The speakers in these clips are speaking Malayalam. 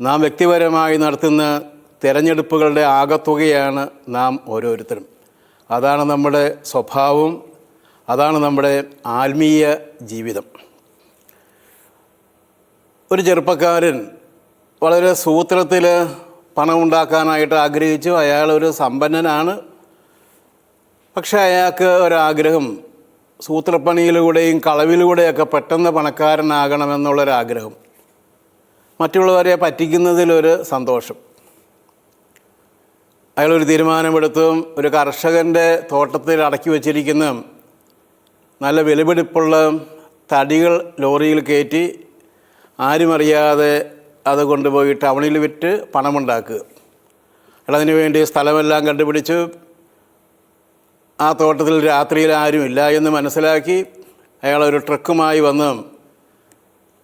നാം വ്യക്തിപരമായി നടത്തുന്ന തിരഞ്ഞെടുപ്പുകളുടെ ആകത്തുകയാണ് നാം ഓരോരുത്തരും. അതാണ് നമ്മുടെ സ്വഭാവവും അതാണ് നമ്മുടെ ആത്മീയ ജീവിതം. ഒരു ചെറുപ്പക്കാരൻ വളരെ സൂത്രത്തിൽ പണം ഉണ്ടാക്കാനായിട്ട് ആഗ്രഹിച്ചു. അയാൾ ഒരു സമ്പന്നനാണ്. പക്ഷേ അയാൾക്ക് ഒരാഗ്രഹം സൂത്രപ്പണിയിലൂടെയും കളവിലൂടെയൊക്കെ പെട്ടെന്ന് പണക്കാരനാകണമെന്നുള്ളൊരാഗ്രഹം. മറ്റുള്ളവരെ പറ്റിക്കുന്നതിലൊരു സന്തോഷം. അയാളൊരു തീരുമാനമെടുത്തും ഒരു കർഷകന്റെ തോട്ടത്തിൽ അടക്കി വച്ചിരിക്കുന്ന നല്ല വിലപിടിപ്പുള്ള തടികൾ ലോറിയിൽ കയറ്റി ആരുമറിയാതെ അത് കൊണ്ടുപോയി ടൗണിൽ വിറ്റ് പണമുണ്ടാക്കുക. അതിനു വേണ്ടി സ്ഥലമെല്ലാം കണ്ടുപിടിച്ച്. ആ തോട്ടത്തിൽ രാത്രിയിൽ ആരുമില്ല എന്ന് മനസ്സിലാക്കി അയാളൊരു ട്രക്കുമായി വന്ന്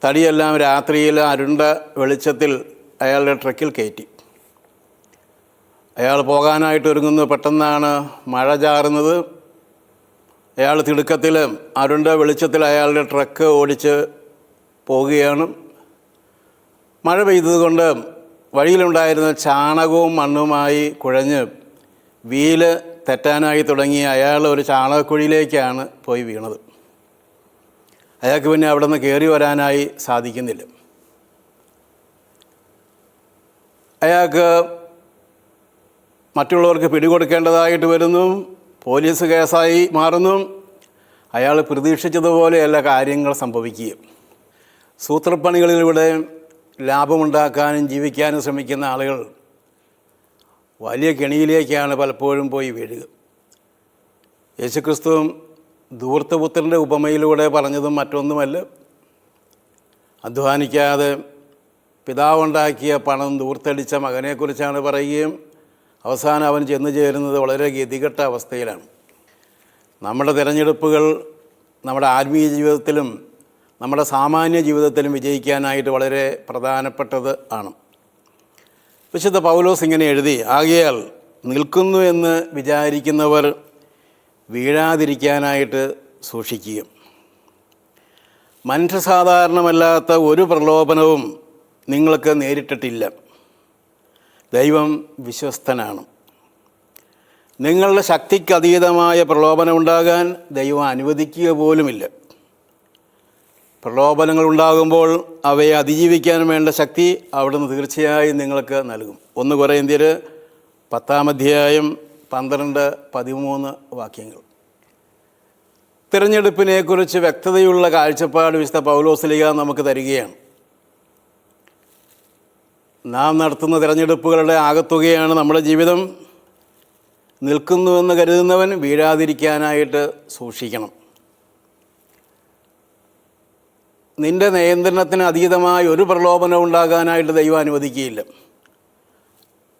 തടിയെല്ലാം രാത്രിയിൽ അരുണ്ട വെളിച്ചത്തിൽ അയാളുടെ ട്രക്കിൽ കയറ്റി. അയാൾ പോകാനായിട്ട് ഒരുങ്ങുന്നു. പെട്ടെന്നാണ് മഴ ചാറുന്നത്. അയാൾ തിടുക്കത്തിൽ അരുണ്ട വെളിച്ചത്തിൽ അയാളുടെ ട്രക്ക് ഓടിച്ച് പോവുകയാണ്. മഴ പെയ്തതുകൊണ്ട് വഴിയിലുണ്ടായിരുന്ന ചാണകവും മണ്ണുമായി കുഴഞ്ഞ് വീൽ തെറ്റാനായി തുടങ്ങി. അയാൾ ഒരു ചാണകക്കുഴിയിലേക്കാണ് പോയി വീണത്. അയാൾക്ക് പിന്നെ അവിടെ നിന്ന് കയറി വരാനായി സാധിക്കുന്നില്ല. അയാൾക്ക് മറ്റുള്ളവർക്ക് പിടികൊടുക്കേണ്ടതായിട്ട് വരുന്നു. പോലീസ് കേസായി മാറുന്നു. അയാൾ പ്രതീക്ഷിച്ചതുപോലെയല്ല കാര്യങ്ങൾ സംഭവിക്കുകയും. സൂത്രപ്പണികളിലൂടെ ലാഭമുണ്ടാക്കാനും ജീവിക്കാനും ശ്രമിക്കുന്ന ആളുകൾ വലിയ കെണിയിലേക്കാണ് പലപ്പോഴും പോയി വീഴുക. യേശുക്രിസ്തുവും ധൂർത്തപുത്രന്റെ ഉപമയിലൂടെ പറഞ്ഞതും മറ്റൊന്നുമല്ല. അധ്വാനിക്കാതെ പിതാവുണ്ടാക്കിയ പണം ദൂർത്തടിച്ച മകനെക്കുറിച്ചാണ് പറയുകയും അവസാനം അവൻ ചെന്നു ചേരുന്നത് വളരെ ഗതികെട്ട അവസ്ഥയിലാണ്. നമ്മുടെ തിരഞ്ഞെടുപ്പുകൾ നമ്മുടെ ആത്മീയ ജീവിതത്തിലും നമ്മുടെ സാമാന്യ ജീവിതത്തിലും വിജയിക്കാനായിട്ട് വളരെ പ്രധാനപ്പെട്ടത് ആണ്. വിശുദ്ധ പൗലോസ് ഇങ്ങനെ എഴുതി ആകയാൽ നിൽക്കുന്നു എന്ന് വിചാരിക്കുന്നവർ വീഴാതിരിക്കാനായിട്ട് സൂക്ഷിക്കുക മനുഷ്യസാധാരണമല്ലാത്ത ഒരു പ്രലോഭനവും നിങ്ങൾക്ക് നേരിട്ടിട്ടില്ല. ദൈവം വിശ്വസ്തനാണ്. നിങ്ങളുടെ ശക്തിക്കതീതമായ പ്രലോഭനം ഉണ്ടാകാൻ ദൈവം അനുവദിക്കുക പോലുമില്ല. പ്രലോഭനങ്ങൾ ഉണ്ടാകുമ്പോൾ അവയെ അതിജീവിക്കാൻ വേണ്ട ശക്തി അവിടുന്ന് തീർച്ചയായും നിങ്ങൾക്ക് നൽകും. ഒന്ന് കുറേ ഇന്ത്യർ പത്താം അധ്യായം പന്ത്രണ്ട് പതിമൂന്ന് വാക്യങ്ങൾ. തിരഞ്ഞെടുപ്പിനെക്കുറിച്ച് വ്യക്തതയുള്ള കാഴ്ചപ്പാട് വിശുദ്ധ പൗലോസ്ലിക നമുക്ക് തരികയാണ്. നാം നടത്തുന്ന തിരഞ്ഞെടുപ്പുകളുടെ ആകത്തുകയാണ് നമ്മുടെ ജീവിതം. നിൽക്കുന്നുവെന്ന് കരുതുന്നവൻ വീഴാതിരിക്കാനായിട്ട് സൂക്ഷിക്കണം. നിന്റെ നിയന്ത്രണത്തിന് അതീതമായ ഒരു പ്രലോഭനം ഉണ്ടാകാനായിട്ട് ദൈവം അനുവദിക്കുകയില്ല.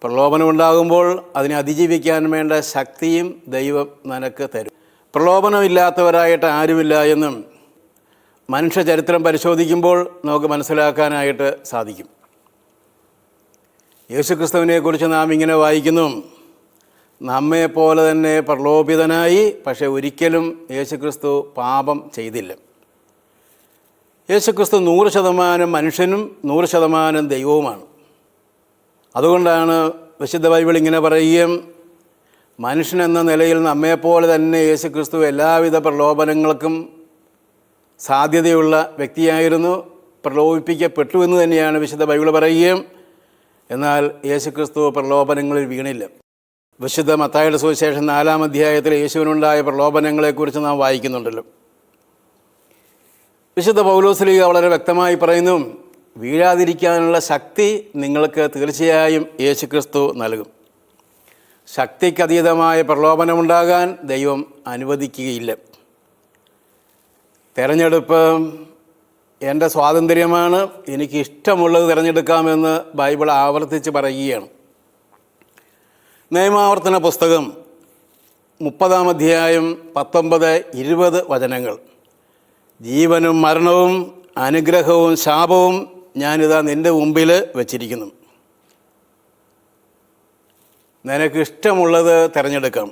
പ്രലോഭനം ഉണ്ടാകുമ്പോൾ അതിനെ അതിജീവിക്കാൻ വേണ്ട ശക്തിയും ദൈവം നിനക്ക് തരും. പ്രലോഭനമില്ലാത്തവരായിട്ട് ആരുമില്ല എന്നും മനുഷ്യ ചരിത്രം പരിശോധിക്കുമ്പോൾ നമുക്ക് മനസ്സിലാക്കാനായിട്ട് സാധിക്കും. യേശുക്രിസ്തുവിനെക്കുറിച്ച് നാം ഇങ്ങനെ വായിക്കുന്നു നമ്മെപ്പോലെ തന്നെ പ്രലോഭിതനായി പക്ഷേ ഒരിക്കലും യേശുക്രിസ്തു പാപം ചെയ്തില്ല. യേശുക്രിസ്തു നൂറ് ശതമാനം മനുഷ്യനും നൂറ് ശതമാനം ദൈവവുമാണ്. അതുകൊണ്ടാണ് വിശുദ്ധ ബൈബിൾ ഇങ്ങനെ പറയുകയും മനുഷ്യൻ എന്ന നിലയിൽ നമ്മെപ്പോലെ തന്നെ യേശു ക്രിസ്തു എല്ലാവിധ പ്രലോഭനങ്ങൾക്കും സാധ്യതയുള്ള വ്യക്തിയായിരുന്നു പ്രലോഭിപ്പിക്കപ്പെട്ടു എന്ന് തന്നെയാണ് വിശുദ്ധ ബൈബിൾ പറയുകയും എന്നാൽ യേശു ക്രിസ്തു പ്രലോഭനങ്ങളിൽ വീണില്ല. വിശുദ്ധ മത്തായുടെ സുവിശേഷം നാലാം അധ്യായത്തിൽ യേശുവിനുണ്ടായ പ്രലോഭനങ്ങളെക്കുറിച്ച് നാം വായിക്കുന്നുണ്ടല്ലോ. വിശുദ്ധ പൗലോസ് പൗലോസ്ലീഗ വളരെ വ്യക്തമായി പറയുന്നു വീഴാതിരിക്കാനുള്ള ശക്തി നിങ്ങൾക്ക് തീർച്ചയായും യേശുക്രിസ്തു നൽകും. ശക്തിക്കതീതമായ പ്രലോഭനമുണ്ടാകാൻ ദൈവം അനുവദിക്കുകയില്ല. തിരഞ്ഞെടുപ്പ് എന്റെ സ്വാതന്ത്ര്യമാണ്. എനിക്ക് ഇഷ്ടമുള്ളത് തിരഞ്ഞെടുക്കാമെന്ന് ബൈബിൾ ആവർത്തിച്ച് പറയുകയാണ്. നിയമാവർത്തന പുസ്തകം മുപ്പതാം അധ്യായം പത്തൊമ്പത് ഇരുപത് വചനങ്ങൾ. ജീവനും മരണവും അനുഗ്രഹവും ശാപവും ഞാനിതാ നിന്റെ മുമ്പിൽ വച്ചിരിക്കുന്നു. നിനക്ക് ഇഷ്ടമുള്ളത് തിരഞ്ഞെടുക്കാം.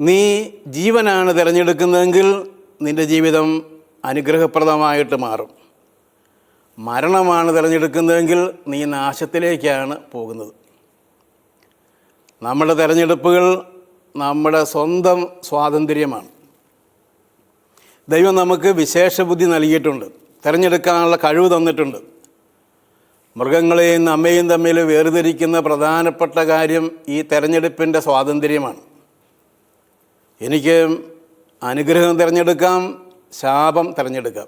നീ ജീവനാണ് തിരഞ്ഞെടുക്കുന്നതെങ്കിൽ നിന്റെ ജീവിതം അനുഗ്രഹപ്രദമായിട്ട് മാറും. മരണമാണ് തിരഞ്ഞെടുക്കുന്നതെങ്കിൽ നീ നാശത്തിലേക്കാണ് പോകുന്നത്. നമ്മുടെ തിരഞ്ഞെടുപ്പുകൾ നമ്മുടെ സ്വന്തം സ്വാതന്ത്ര്യമാണ്. ദൈവം നമുക്ക് വിശേഷ ബുദ്ധി നൽകിയിട്ടുണ്ട്. തിരഞ്ഞെടുക്കാനുള്ള കഴിവ് തന്നിട്ടുണ്ട്. മൃഗങ്ങളെയും നമ്മയും തമ്മിൽ വേർതിരിക്കുന്ന പ്രധാനപ്പെട്ട കാര്യം ഈ തെരഞ്ഞെടുപ്പിന്റെ സ്വാതന്ത്ര്യമാണ്. എനിക്ക് അനുഗ്രഹം തിരഞ്ഞെടുക്കാം ശാപം തിരഞ്ഞെടുക്കാം.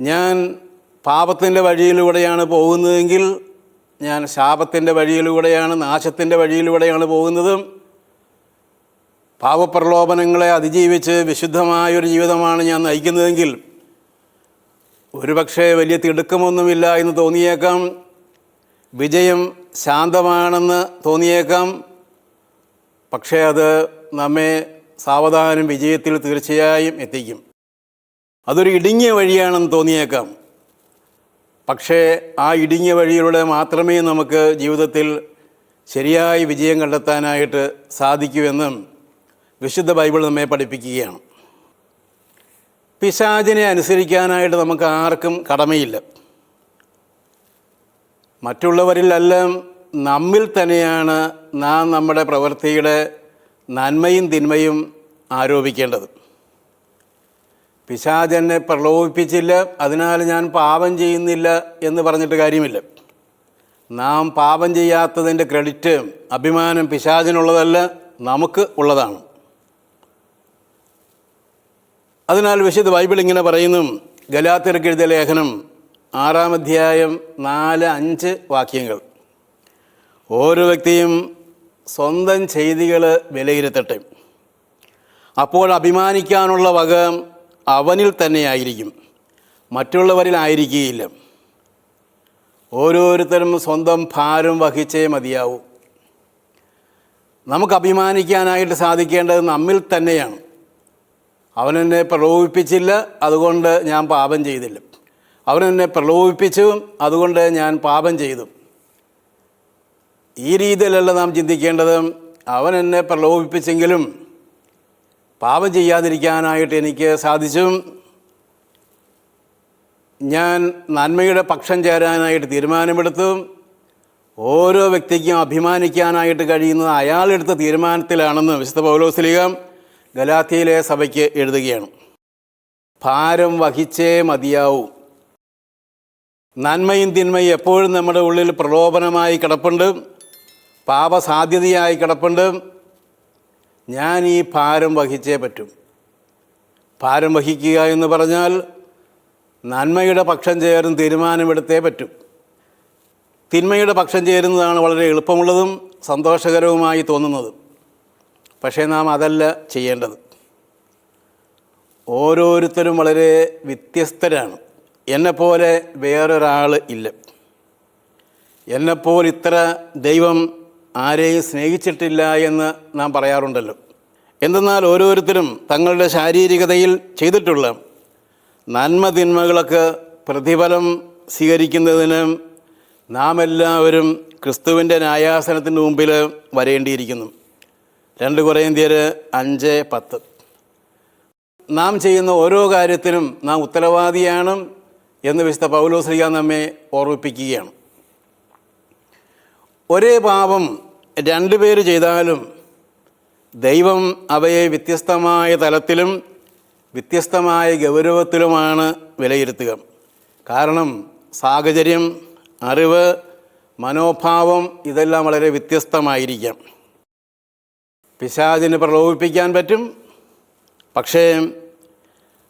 ഞാൻ പാപത്തിന്റെ വഴിയിലൂടെയാണ് പോകുന്നതെങ്കിൽ ഞാൻ ശാപത്തിന്റെ വഴിയിലൂടെയാണ് നാശത്തിന്റെ വഴിയിലൂടെയാണ് പോകുന്നതും പാപപ്രലോഭനങ്ങളെ അതിജീവിച്ച് വിശുദ്ധമായൊരു ജീവിതമാണ് ഞാൻ നയിക്കുന്നതെങ്കിൽ ഒരുപക്ഷെ വലിയ തിടുക്കമൊന്നുമില്ല എന്ന് തോന്നിയേക്കാം. വിജയം ശാന്തമാണെന്ന് തോന്നിയേക്കാം. പക്ഷേ അത് നമ്മെ സാവധാനം വിജയത്തിൽ തീർച്ചയായും എത്തിക്കും. അതൊരു ഇടുങ്ങിയ വഴിയാണെന്ന് തോന്നിയേക്കാം. പക്ഷേ ആ ഇടുങ്ങിയ വഴിയിലൂടെ മാത്രമേ നമുക്ക് ജീവിതത്തിൽ ശരിയായ വിജയം കണ്ടെത്താനായിട്ട് സാധിക്കൂ എന്നും വിശുദ്ധ ബൈബിൾ നമ്മെ പഠിപ്പിക്കുകയാണ്. പിശാചിനെ അനുസരിക്കാനായിട്ട് നമുക്ക് ആർക്കും കടമയില്ല. മറ്റുള്ളവരിലെല്ലാം നമ്മിൽ തന്നെയാണ് നാം നമ്മുടെ പ്രവൃത്തിയുടെ നന്മയും തിന്മയും ആരോപിക്കേണ്ടത്. പിശാചെന്നെ പ്രലോഭിപ്പിച്ചില്ല അതിനാൽ ഞാൻ പാപം ചെയ്യുന്നില്ല എന്ന് പറഞ്ഞിട്ട് കാര്യമില്ല. നാം പാപം ചെയ്യാത്തതിന്റെ ക്രെഡിറ്റ് അഭിമാനം പിശാചിനുള്ളതല്ല നമുക്ക് ഉള്ളതാണ്. അതിനാൽ വിശുദ്ധ ബൈബിൾ ഇങ്ങനെ പറയുന്നു. ഗലാത്തിരക്ക് എഴുതിയ ലേഖനം ആറാം അധ്യായം നാല് അഞ്ച് വാക്യങ്ങൾ. ഓരോ വ്യക്തിയും സ്വന്തം ചെയ്തികൾ വിലയിരുത്തട്ടെ. അപ്പോൾ അഭിമാനിക്കാനുള്ള വക അവനിൽ തന്നെയായിരിക്കും. മറ്റുള്ളവരിലായിരിക്കുകയില്ല ഓരോരുത്തരും സ്വന്തം ഭാരം വഹിച്ചേ മതിയാവൂ. നമുക്ക് അഭിമാനിക്കാനായിട്ട് സാധിക്കേണ്ടത് നമ്മിൽ തന്നെയാണ്. അവനെന്നെ പ്രലോഭിപ്പിച്ചില്ല അതുകൊണ്ട് ഞാൻ പാപം ചെയ്തില്ല. അവനെന്നെ പ്രലോഭിപ്പിച്ചു അതുകൊണ്ട് ഞാൻ പാപം ചെയ്തു. ഈ രീതിയിലല്ല നാം ചിന്തിക്കേണ്ടത്. അവൻ എന്നെ പ്രലോഭിപ്പിച്ചെങ്കിലും പാപം ചെയ്യാതിരിക്കാനായിട്ട് എനിക്ക് സാധിച്ചു. ഞാൻ നന്മയുടെ പക്ഷം ചേരാനായിട്ട് തീരുമാനമെടുത്തു. ഓരോ വ്യക്തിക്കും അഭിമാനിക്കാനായിട്ട് കഴിയുന്നത് അയാളെടുത്ത തീരുമാനത്തിലാണെന്ന് വിശുദ്ധ പൗലോസ്ലിക ഗലാത്തിയിലെ സഭയ്ക്ക് എഴുതുകയാണ്. ഭാരം വഹിച്ചേ മതിയാവൂ. നന്മയും തിന്മയും എപ്പോഴും നമ്മുടെ ഉള്ളിൽ പ്രലോഭനമായി കിടപ്പുണ്ട്. പാപസാധ്യതയായി കിടപ്പുണ്ട്. ഞാൻ ഈ ഭാരം വഹിച്ചേ പറ്റും. ഭാരം വഹിക്കുക എന്ന് പറഞ്ഞാൽ നന്മയുടെ പക്ഷം ചേർന്ന് തീരുമാനമെടുത്തേ പറ്റും. തിന്മയുടെ പക്ഷം ചേരുന്നതാണ് വളരെ എളുപ്പമുള്ളതും സന്തോഷകരവുമായി തോന്നുന്നത്. പക്ഷേ നാം അതല്ല ചെയ്യേണ്ടത്. ഓരോരുത്തരും വളരെ വ്യത്യസ്തരാണ്. എന്നെപ്പോലെ വേറൊരാൾ ഇല്ല. എന്നെപ്പോലെ ഇത്ര ദൈവം ആരെയും സ്നേഹിച്ചിട്ടില്ല എന്ന് നാം പറയാറുണ്ടല്ലോ. എന്തെന്നാൽ ഓരോരുത്തരും തങ്ങളുടെ ശാരീരികതയിൽ ചെയ്തിട്ടുള്ള നന്മ തിന്മകളൊക്കെ പ്രതിഫലം സ്വീകരിക്കുന്നതിന് നാം എല്ലാവരും ക്രിസ്തുവിന്റെ ന്യായാസനത്തിന് മുമ്പിൽ വരേണ്ടിയിരിക്കുന്നു. രണ്ട് കുറേന്ത്യർ അഞ്ച് പത്ത്. നാം ചെയ്യുന്ന ഓരോ കാര്യത്തിനും നാം ഉത്തരവാദിയാണ് എന്ന് വിശുദ്ധ പൗലോസ്ലിക നമ്മെ ഓർമ്മിപ്പിക്കുകയാണ്. ഒരേ പാപം രണ്ടു പേര് ചെയ്താലും ദൈവം അവയെ വ്യത്യസ്തമായ തലത്തിലും വ്യത്യസ്തമായ ഗൗരവത്തിലുമാണ് വിലയിരുത്തുക. കാരണം സാഹചര്യം അറിവ് മനോഭാവം ഇതെല്ലാം വളരെ വ്യത്യസ്തമായിരിക്കാം. പിശാചിന് പ്രലോഭിപ്പിക്കാൻ പറ്റും. പക്ഷേ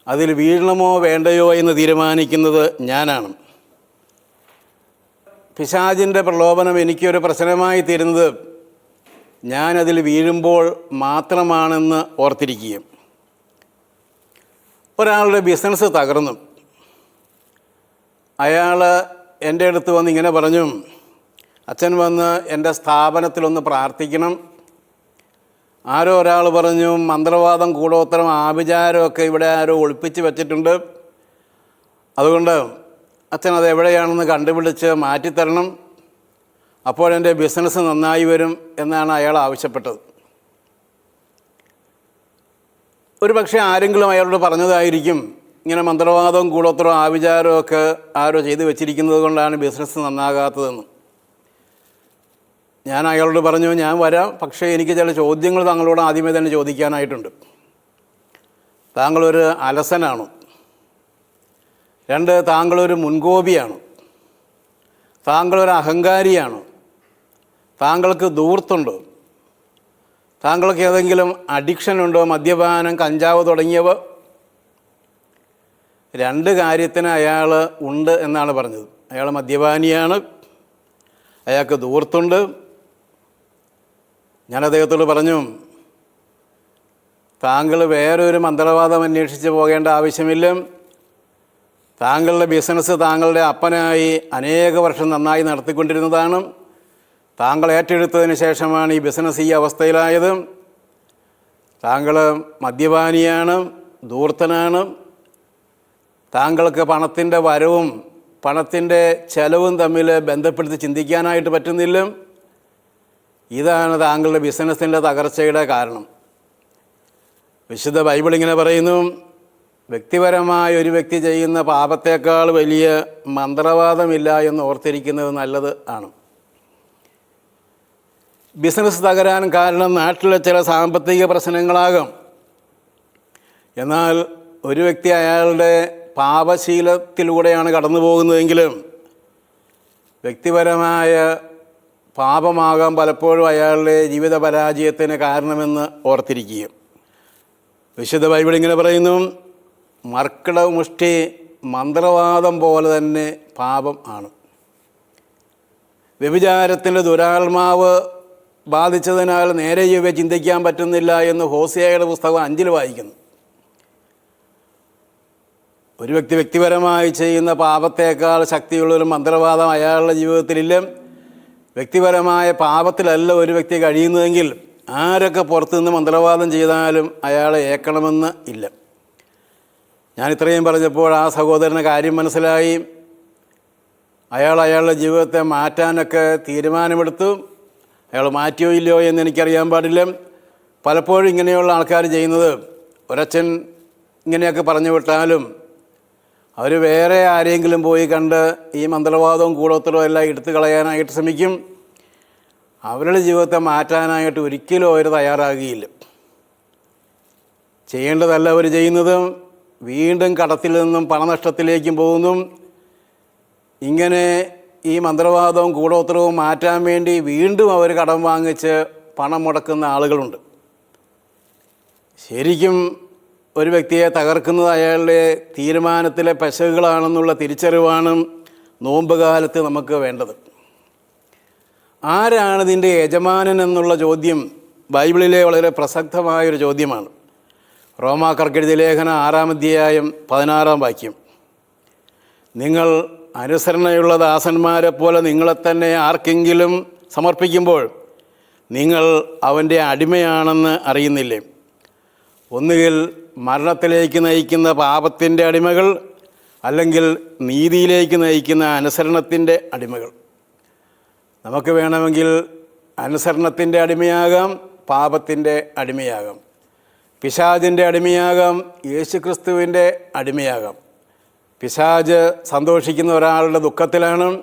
അതിൽ വീഴണമോ വേണ്ടയോ എന്ന് തീരുമാനിക്കുന്നത് ഞാനാണ്. പിശാചിന്റെ പ്രലോഭനം എനിക്കൊരു പ്രശ്നമായി തീരുന്നത് ഞാനതിൽ വീഴുമ്പോൾ മാത്രമാണെന്ന് ഓർത്തിരിക്കുകയും ഒരാളുടെ ബിസിനസ് തകർന്നു. അയാൾ എന്റെ അടുത്ത് വന്ന് ഇങ്ങനെ പറഞ്ഞു അച്ഛൻ വന്ന് എന്റെ സ്ഥാപനത്തിലൊന്ന് പ്രാർത്ഥിക്കണം ആരോ ഒരാൾ പറഞ്ഞു മന്ത്രവാദം കൂടോത്തരം ആഭിചാരമൊക്കെ ഇവിടെ ആരോ ഒളിപ്പിച്ച് വെച്ചിട്ടുണ്ട്. അതുകൊണ്ട് അച്ഛൻ അത് എവിടെയാണെന്ന് കണ്ടുപിടിച്ച് മാറ്റിത്തരണം. അപ്പോഴെന്റെ ബിസിനസ് നന്നായി വരും എന്നാണ് അയാൾ ആവശ്യപ്പെട്ടത്. ഒരു പക്ഷേ ആരെങ്കിലും അയാളോട് പറഞ്ഞതായിരിക്കും ഇങ്ങനെ മന്ത്രവാദവും കൂടോത്രവും ആവിചാരവും ഒക്കെ ആരോ ചെയ്തു വെച്ചിരിക്കുന്നത് കൊണ്ടാണ് ബിസിനസ് നന്നാകാത്തതെന്ന്. ഞാൻ അയാളോട് പറഞ്ഞു ഞാൻ വരാം. പക്ഷേ എനിക്ക് ചില ചോദ്യങ്ങൾ താങ്കളോട് ആദ്യമേ തന്നെ ചോദിക്കാനായിട്ടുണ്ട്. താങ്കളൊരു അലസനാണ്. രണ്ട് താങ്കളൊരു മുൻകോപിയാണ്. താങ്കളൊരു അഹങ്കാരിയാണ്. താങ്കൾക്ക് ദൂർത്തുണ്ടോ താങ്കൾക്ക് ഏതെങ്കിലും അഡിക്ഷൻ ഉണ്ടോ? മദ്യപാനം കഞ്ചാവ് തുടങ്ങിയവ? രണ്ട് കാര്യത്തിന് അയാൾ ഉണ്ട് എന്നാണ് പറഞ്ഞത്. അയാൾ മദ്യപാനിയാണ്. അയാൾക്ക് ദൂർത്തുണ്ട് ഞാൻ അദ്ദേഹത്തോട് പറഞ്ഞു താങ്കൾ വേറൊരു മന്ത്രവാദം അന്വേഷിച്ച് പോകേണ്ട ആവശ്യമില്ല. താങ്കളുടെ ബിസിനസ് താങ്കളുടെ അപ്പനായി അനേക വർഷം നന്നായി നടത്തിക്കൊണ്ടിരുന്നതാണ്. താങ്കൾ ഏറ്റെടുത്തതിന് ശേഷമാണ് ഈ ബിസിനസ് ഈ അവസ്ഥയിലായത്. താങ്കൾ മദ്യപാനിയാണ് ദൂർത്തനാണ് താങ്കൾക്ക് പണത്തിന്റെ വരവും പണത്തിന്റെ ചെലവും തമ്മിൽ ബന്ധപ്പെടുത്തി ചിന്തിക്കാനായിട്ട് പറ്റുന്നില്ല. ഇതാണ് താങ്കളുടെ ബിസിനസ്സിന്റെ തകർച്ചയുടെ കാരണം. വിശുദ്ധ ബൈബിൾ ഇങ്ങനെ പറയുന്നു വ്യക്തിപരമായ ഒരു വ്യക്തി ചെയ്യുന്ന പാപത്തേക്കാൾ വലിയ മന്ത്രവാദമില്ല എന്ന് ഓർത്തിരിക്കുന്നത് നല്ലത് ആണ്. ബിസിനസ് തകരാൻ കാരണം നാട്ടിലെ ചില സാമ്പത്തിക പ്രശ്നങ്ങളാകാം. എന്നാൽ ഒരു വ്യക്തി അയാളുടെ പാപശീലത്തിലൂടെയാണ് കടന്നു പോകുന്നതെങ്കിലും വ്യക്തിപരമായ പാപമാകാം പലപ്പോഴും അയാളുടെ ജീവിത പരാജയത്തിന് കാരണമെന്ന് ഓർത്തിരിക്കുക വിശുദ്ധ ബൈബിൾ ഇങ്ങനെ പറയുന്നു മർക്കിട മുഷ്ടി മന്ത്രവാദം പോലെ തന്നെ പാപം ആണ്. വ്യഭിചാരത്തിന്റെ ദുരാത്മാവ് ബാധിച്ചതിനാൽ നേരെ ഇവ ചിന്തിക്കാൻ പറ്റുന്നില്ല എന്ന് ഹോസിയയുടെ പുസ്തകം അഞ്ചിൽ വായിക്കുന്നു. ഒരു വ്യക്തി വ്യക്തിപരമായി ചെയ്യുന്ന പാപത്തേക്കാൾ ശക്തിയുള്ളൊരു മന്ത്രവാദം അയാളുടെ ജീവിതത്തിലില്ല. വ്യക്തിപരമായ പാപത്തിലല്ല ഒരു വ്യക്തി കഴിയുന്നതെങ്കിൽ ആരൊക്കെ പുറത്തുനിന്ന് മന്ത്രവാദം ചെയ്താലും അയാളെ ഏക്കണമെന്ന് ഇല്ല. ഞാൻ ഇത്രയും പറഞ്ഞപ്പോൾ ആ സഹോദരന് കാര്യം മനസ്സിലായി. അയാൾ അയാളുടെ ജീവിതത്തെ മാറ്റാനൊക്കെ തീരുമാനമെടുത്തു. അയാൾ മാറ്റിയോ ഇല്ലയോ എന്ന് എനിക്കറിയാൻ പാടില്ല. പലപ്പോഴും ഇങ്ങനെയുള്ള ആൾക്കാർ ചെയ്യുന്നത് ഒരച്ഛൻ ഇങ്ങനെയൊക്കെ പറഞ്ഞു വിട്ടാലും അവർ വേറെ ആരെങ്കിലും പോയി കണ്ട് ഈ മന്ത്രവാദവും കൂടോത്തരവും എല്ലാം എടുത്തു കളയാനായിട്ട് ശ്രമിക്കും. അവരുടെ ജീവിതത്തെ മാറ്റാനായിട്ട് ഒരിക്കലും അവർ തയ്യാറാകുകയില്ല. ചെയ്യേണ്ടതല്ല അവർ ചെയ്യുന്നതും വീണ്ടും കടത്തിൽ നിന്നും പണനഷ്ടത്തിലേക്കും പോകുന്നു ഇങ്ങനെ ഈ മന്ത്രവാദവും കൂടോത്തരവും മാറ്റാൻ വേണ്ടി വീണ്ടും അവർ കടം വാങ്ങിച്ച് പണം മുടക്കുന്ന ആളുകളുണ്ട്. ശരിക്കും ഒരു വ്യക്തിയെ തകർക്കുന്നത് അയാളുടെ തീരുമാനത്തിലെ പശകുകളാണെന്നുള്ള തിരിച്ചറിവാണ് നോമ്പുകാലത്ത് നമുക്ക് വേണ്ടത്. ആരാണ് ഇതിന്റെ യജമാനൻ എന്നുള്ള ചോദ്യം ബൈബിളിലെ വളരെ പ്രസക്തമായൊരു ചോദ്യമാണ്. റോമാക്കർക്കെഴുതിയ ലേഖന ആറാം അധ്യായം പതിനാറാം വാക്യം. നിങ്ങൾ അനുസരണയുള്ള ദാസന്മാരെ പോലെ നിങ്ങളെ തന്നെ ആർക്കെങ്കിലും സമർപ്പിക്കുമ്പോൾ നിങ്ങൾ അവന്റെ അടിമയാണെന്ന് അറിയുന്നില്ലേ? ഒന്നുകിൽ മരണത്തിലേക്ക് നയിക്കുന്ന പാപത്തിന്റെ അടിമകൾ അല്ലെങ്കിൽ നീതിയിലേക്ക് നയിക്കുന്ന അനുസരണത്തിന്റെ അടിമകൾ. നമുക്ക് വേണമെങ്കിൽ അനുസരണത്തിന്റെ അടിമയാകാം പാപത്തിന്റെ അടിമയാകാം. പിശാജിന്റെ അടിമയാകാം യേശുക്രിസ്തുവിന്റെ അടിമയാകാം. പിശാജ് സന്തോഷിക്കുന്ന ഒരാളുടെ ദുഃഖത്തിലാണ്.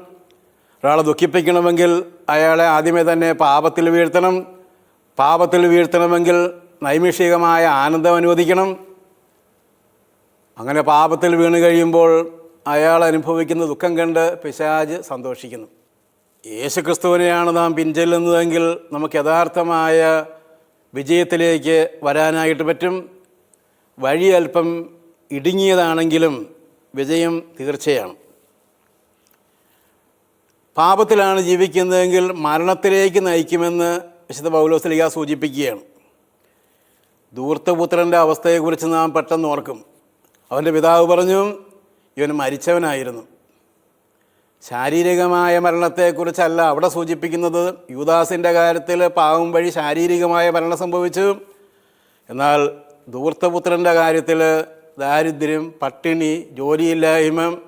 ഒരാളെ ദുഃഖിപ്പിക്കണമെങ്കിൽ അയാളെ ആദ്യമേ തന്നെ പാപത്തിൽ വീഴ്ത്തണം. പാപത്തിൽ വീഴ്ത്തണമെങ്കിൽ നൈമിഷികമായ ആനന്ദം അനുവദിക്കണം. അങ്ങനെ പാപത്തിൽ വീണ് കഴിയുമ്പോൾ അയാൾ അനുഭവിക്കുന്ന ദുഃഖം കണ്ട് പിശാജ് സന്തോഷിക്കുന്നു. യേശുക്രിസ്തുവിനെയാണ് നാം പിൻചെല്ലുന്നതെങ്കിൽ നമുക്ക് യഥാർത്ഥമായ വിജയത്തിലേക്ക് വരാനായിട്ട് പറ്റും. വഴി അല്പം ഇടുങ്ങിയതാണെങ്കിലും വിജയം തീർച്ചയാണ്. പാപത്തിലാണ് ജീവിക്കുന്നതെങ്കിൽ മരണത്തിലേക്ക് നയിക്കുമെന്ന് വിശുദ്ധ പൗലോസ് പൗലോസ്ലിക സൂചിപ്പിക്കുകയാണ്. ധൂർത്തപുത്രന്റെ അവസ്ഥയെക്കുറിച്ച് നാം പെട്ടെന്ന് ഓർക്കും. അവന്റെ പിതാവ് പറഞ്ഞു ഇവൻ മരിച്ചവനായിരുന്നു. ശാരീരികമായ മരണത്തെക്കുറിച്ചല്ല അവിടെ സൂചിപ്പിക്കുന്നത്. യുദാസിന്റെ കാര്യത്തിൽ പാവം വഴി ശാരീരികമായ മരണം സംഭവിച്ചു. എന്നാൽ ധൂർത്തപുത്രന്റെ കാര്യത്തിൽ ദാരിദ്ര്യം പട്ടിണി ജോലിയില്ലായ്മ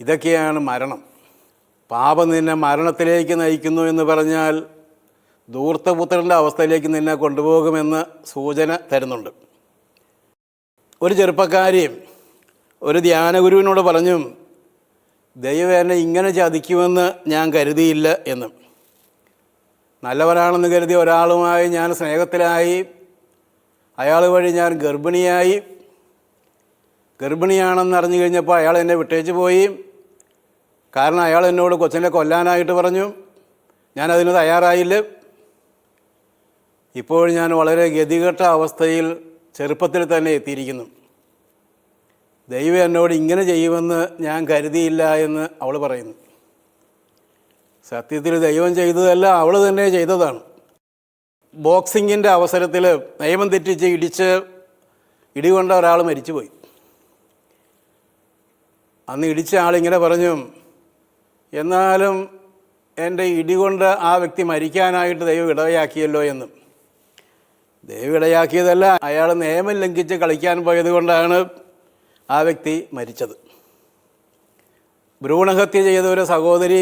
ഇതൊക്കെയാണ് മരണം. പാപം നിന്നെ മരണത്തിലേക്ക് നയിക്കുന്നു എന്ന് പറഞ്ഞാൽ ധൂർത്തപുത്രന്റെ അവസ്ഥയിലേക്ക് നിന്നെ കൊണ്ടുപോകുമെന്ന് സൂചന തരുന്നുണ്ട്. ഒരു ചെറുപ്പക്കാരിയും ഒരു ധ്യാനഗുരുവിനോട് പറഞ്ഞു ദൈവം എന്നെ ഇങ്ങനെ ചതിക്കുമെന്ന് ഞാൻ കരുതിയില്ല എന്ന്. നല്ലവനാണെന്ന് കരുതി ഒരാളുമായി ഞാൻ സ്നേഹത്തിലായി. അയാൾ വഴി ഞാൻ ഗർഭിണിയായി. ഗർഭിണിയാണെന്ന് അറിഞ്ഞു കഴിഞ്ഞപ്പോൾ അയാൾ എന്നെ വിട്ടേച്ച് പോയി. കാരണം അയാൾ എന്നോട് കൊച്ചിനെ കൊല്ലാനായിട്ട് പറഞ്ഞു. ഞാൻ അതിന് തയ്യാറായില്ല. ഇപ്പോൾ ഞാൻ വളരെ ഗതികെട്ട അവസ്ഥയിൽ ചെറുപ്പത്തിൽ തന്നെ എത്തിയിരിക്കുന്നു. ദൈവം എന്നോട് ഇങ്ങനെ ചെയ്യുമെന്ന് ഞാൻ കരുതിയില്ല എന്ന് അവൾ പറയുന്നു. സത്യത്തിൽ ദൈവം ചെയ്തതല്ല അവൾ തന്നെ ചെയ്തതാണ്. ബോക്സിങ്ങിന്റെ അവസരത്തിൽ നിയമം തെറ്റിച്ച് ഇടിച്ച് ഇടികൊണ്ട ഒരാൾ മരിച്ചുപോയി. അന്ന് ഇടിച്ച ആളിങ്ങനെ പറഞ്ഞു എന്നാലും എന്റെ ഇടികൊണ്ട് ആ വ്യക്തി മരിക്കാനായിട്ട് ദൈവം ഇടവയാക്കിയല്ലോ എന്നും. ദൈവം ഇടയാക്കിയതല്ല അയാൾ നിയമം ലംഘിച്ച് കളിക്കാൻ പോയത് കൊണ്ടാണ് ആ വ്യക്തി മരിച്ചത്. ഭ്രൂണഹത്യ ചെയ്ത ഒരു സഹോദരി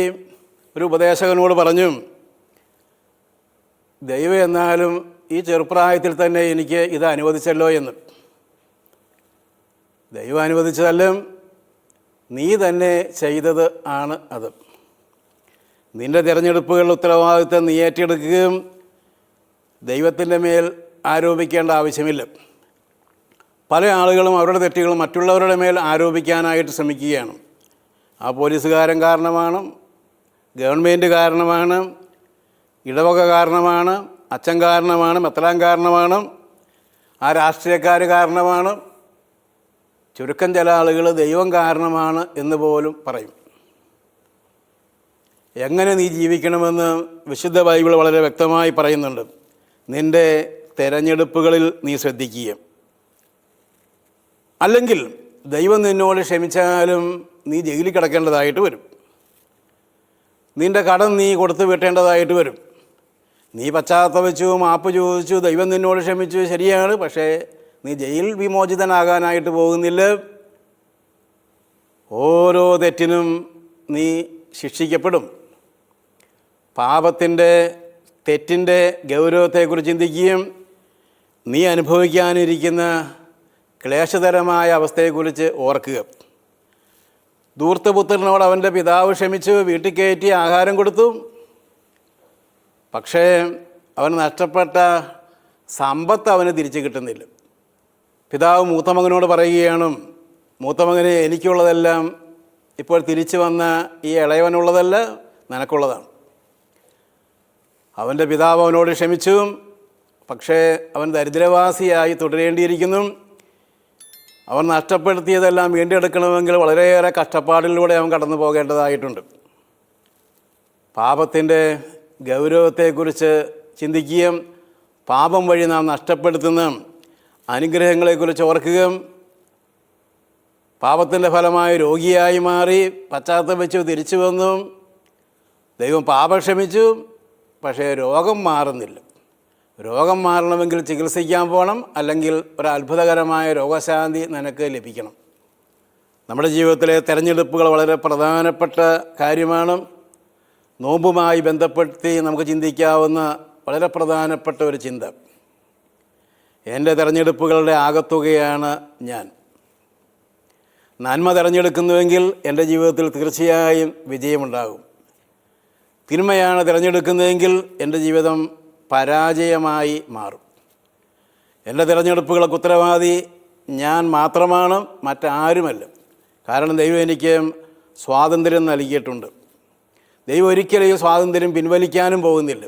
ഒരു ഉപദേശകനോട് പറഞ്ഞു ദൈവം എന്നാലും ഈ ചെറുപ്രായത്തിൽ തന്നെ എനിക്ക് ഇത് അനുവദിച്ചല്ലോ എന്ന്. ദൈവം അനുവദിച്ചതല്ല നീ തന്നെ ചെയ്തത് ആണ് അത്. നിന്റെ തിരഞ്ഞെടുപ്പുകളുടെ ഉത്തരവാദിത്വം നീ ഏറ്റെടുക്കുകയും ദൈവത്തിന്റെ മേൽ ആരോപിക്കേണ്ട ആവശ്യമില്ല. പല ആളുകളും അവരുടെ തെറ്റുകൾ മറ്റുള്ളവരുടെ മേൽ ആരോപിക്കാനായിട്ട് ശ്രമിക്കുകയാണ്. ആ പോലീസുകാരൻ കാരണമാണ് ഗവൺമെന്റ് കാരണമാണ് ഇടവക കാരണമാണ് അച്ഛൻ കാരണമാണ് മെത്തലാൻ കാരണമാണ് ആ രാഷ്ട്രീയക്കാർ കാരണമാണ്. ചുരുക്കം ചില ആളുകൾ ദൈവം കാരണമാണ് എന്ന് പോലും പറയും. എങ്ങനെ നീ ജീവിക്കണമെന്ന് വിശുദ്ധ ബൈബിൾ വളരെ വ്യക്തമായി പറയുന്നുണ്ട്. നിന്റെ തെരഞ്ഞെടുപ്പുകളിൽ നീ ശ്രദ്ധിക്കുക അല്ലെങ്കിൽ ദൈവം നിന്നോട് ക്ഷമിച്ചാലും നീ ജയിലിൽ കിടക്കേണ്ടതായിട്ട് വരും. നിന്റെ കടം നീ കൊടുത്തു വിട്ടേണ്ടതായിട്ട് വരും. നീ പശ്ചാത്തപിച്ചു മാപ്പ് ചോദിച്ചു ദൈവം നിന്നോട് ക്ഷമിച്ചു ശരിയാണ്. പക്ഷേ നീ ജയിൽ വിമോചിതനാകാനായിട്ട് പോകുന്നില്ല. ഓരോ തെറ്റിനും നീ ശിക്ഷിക്കപ്പെടും. പാപത്തിന്റെ തെറ്റിന്റെ ഗൗരവത്തെക്കുറിച്ച് ചിന്തിക്കുകയും നീ അനുഭവിക്കാനിരിക്കുന്ന ക്ലേശതരമായ അവസ്ഥയെക്കുറിച്ച് ഓർക്കുക. ദൂർത്തപുത്രനോട് അവന്റെ പിതാവ് ക്ഷമിച്ച് വീട്ടിൽ കയറ്റി ആഹാരം കൊടുത്തു. പക്ഷേ അവൻ നഷ്ടപ്പെട്ട സമ്പത്ത് അവന് തിരിച്ചു കിട്ടുന്നില്ല. പിതാവ് മൂത്തമകനോട് പറയുകയാണ് മൂത്തമകനെ എനിക്കുള്ളതെല്ലാം ഇപ്പോൾ തിരിച്ചു വന്ന ഈ ഇളയവനുള്ളതല്ല നിനക്കുള്ളതാണ്. അവന്റെ പിതാവ് അവനോട് ക്ഷമിച്ചു പക്ഷേ അവൻ ദരിദ്രവാസിയായി തുടരേണ്ടിയിരിക്കുന്നു. അവൻ നഷ്ടപ്പെടുത്തിയതെല്ലാം വീണ്ടെടുക്കണമെങ്കിൽ വളരെയേറെ കഷ്ടപ്പാടിലൂടെ അവൻ കടന്നു പോകേണ്ടതായിട്ടുണ്ട്. പാപത്തിന്റെ ഗൗരവത്തെക്കുറിച്ച് ചിന്തിക്കുകയും പാപം വഴി നാം നഷ്ടപ്പെടുത്തുന്ന അനുഗ്രഹങ്ങളെക്കുറിച്ച് ഓർക്കുകയും പാപത്തിന്റെ ഫലമായ രോഗിയായി മാറി പശ്ചാത്തപിച്ചു തിരിച്ചു വന്നു. ദൈവം പാപം ക്ഷമിച്ചു പക്ഷേ രോഗം മാറുന്നില്ല. രോഗം മാറണമെങ്കിൽ ചികിത്സിക്കാൻ പോകണം അല്ലെങ്കിൽ ഒരു അത്ഭുതകരമായ രോഗശാന്തി നിനക്ക് ലഭിക്കണം. നമ്മുടെ ജീവിതത്തിലെ തിരഞ്ഞെടുപ്പുകൾ വളരെ പ്രധാനപ്പെട്ട കാര്യമാണ്. നോമ്പുമായി ബന്ധപ്പെടുത്തി നമുക്ക് ചിന്തിക്കാവുന്ന വളരെ പ്രധാനപ്പെട്ട ഒരു ചിന്ത. എന്റെ തിരഞ്ഞെടുപ്പുകളുടെ ആകത്തുകയാണ് ഞാൻ. നന്മ തിരഞ്ഞെടുക്കുന്നുവെങ്കിൽ എന്റെ ജീവിതത്തിൽ തീർച്ചയായും വിജയമുണ്ടാകും. തിന്മയാണ് തിരഞ്ഞെടുക്കുന്നതെങ്കിൽ എന്റെ ജീവിതം പരാജയമായി മാറും. എന്റെ തിരഞ്ഞെടുപ്പുകൾക്ക് ഉത്തരവാദി ഞാൻ മാത്രമാണ് മറ്റാരുമല്ല. കാരണം ദൈവം എനിക്ക് സ്വാതന്ത്ര്യം നൽകിയിട്ടുണ്ട്. ദൈവം ഒരിക്കലും ഈ സ്വാതന്ത്ര്യം പിൻവലിക്കാനും പോകുന്നില്ല.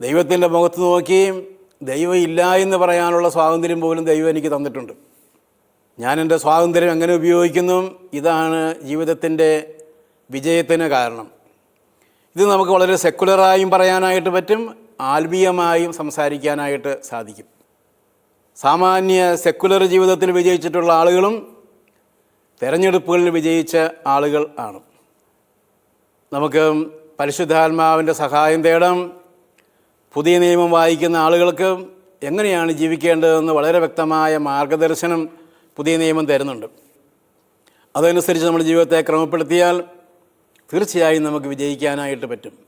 ദൈവത്തിന്റെ മുഖത്ത് നോക്കി ദൈവം ഇല്ല എന്ന് പറയാനുള്ള സ്വാതന്ത്ര്യം പോലും ദൈവം എനിക്ക് തന്നിട്ടുണ്ട്. ഞാൻ എന്റെ സ്വാതന്ത്ര്യം എങ്ങനെ ഉപയോഗിക്കുന്നു? ഇതാണ് ജീവിതത്തിന്റെ വിജയത്തിന് കാരണം. ഇത് നമുക്ക് വളരെ സെക്കുലറായും പറയാനായിട്ട് പറ്റും ആത്മീയമായും സംസാരിക്കാനായിട്ട് സാധിക്കും. സാമാന്യ സെക്കുലർ ജീവിതത്തിൽ വിജയിച്ചിട്ടുള്ള ആളുകളും തെരഞ്ഞെടുപ്പുകളിൽ വിജയിച്ച ആളുകൾ ആണ്. നമുക്ക് പരിശുദ്ധാത്മാവിന്റെ സഹായം തേടാം. പുതിയ നിയമം വായിക്കുന്ന ആളുകൾക്ക് എങ്ങനെയാണ് ജീവിക്കേണ്ടതെന്ന് വളരെ വ്യക്തമായ മാർഗദർശനം പുതിയ നിയമം തരുന്നുണ്ട്. അതനുസരിച്ച് നമ്മുടെ ജീവിതത്തെ ക്രമപ്പെടുത്തിയാൽ തീർച്ചയായും നമുക്ക് വിജയിക്കാനായിട്ട് പറ്റും.